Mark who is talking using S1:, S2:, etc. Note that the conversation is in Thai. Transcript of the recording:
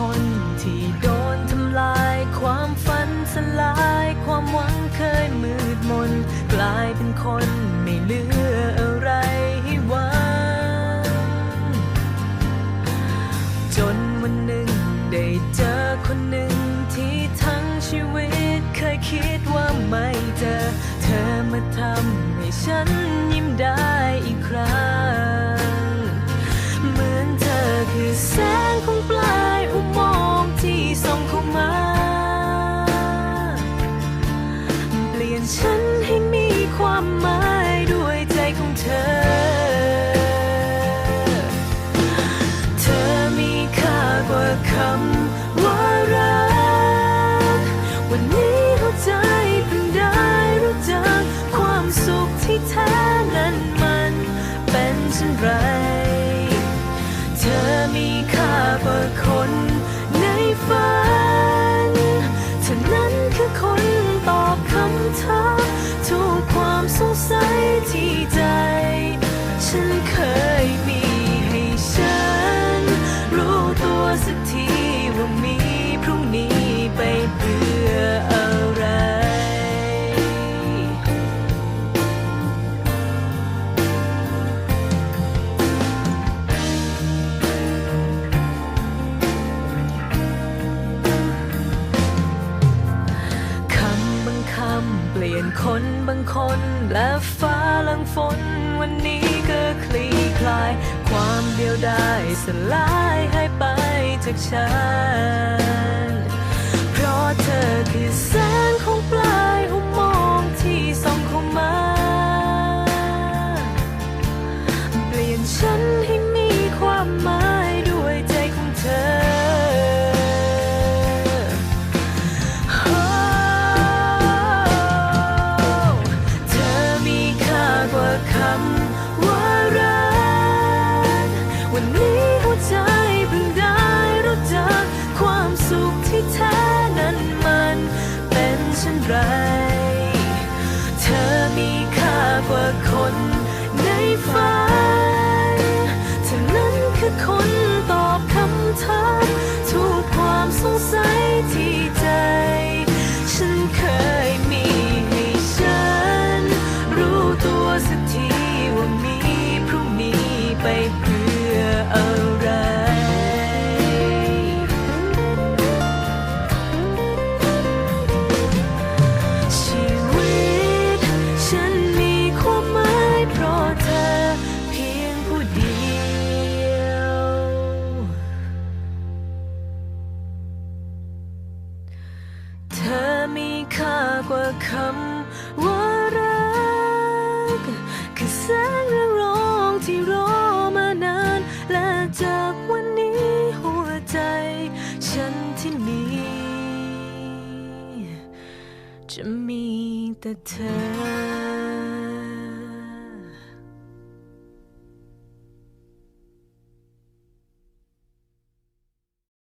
S1: นคนที่โดนทำลาย ความฝันสลาย ความหวังเคยมืดมน กลายเป็นคนไม่เหลืออะไรให้หวังจนวันหนึ่งได้เจอคนหนึ่งที่ทั้งชีวิตเคยคิดว่าไม่เจอ เธอมาทำให้ฉันยิ้มได้อีกครั้ง เหมือนเธอคือแส เป็นเช่นไร เธอมีค่ากว่าคนในฝันเธอนั้นคือคนตอบคำถามทุกความสงสัยที่ใจ ฉันเคยมีให้ฉัน รู้ตัวสักทีว่ามีพรุ่งนี้ คนบางคนและฟ้าลังฝน วันนี้ก็คลี่คลาย ความเดียวดายสลายหายไปจากฉัน หัวใจเพิ่งได้รู้จักความสุขที่แท้นั้นมันเป็นเช่นไร เธอมีค่ากว่าคนในฝันเธอนั้นคือคนตอบคำถามทุกความสงสัยที่ใจ ฉันเคยมีให้ฉัน รู้ตัวสักทีว่ามีพรุ่งนี้ไป มีค่ากว่าคำว่ารักคือแสงเรืองรองที่รอมานาน และจากวันนี้หัวใจ ฉันที่มี จะมีแต่เธอ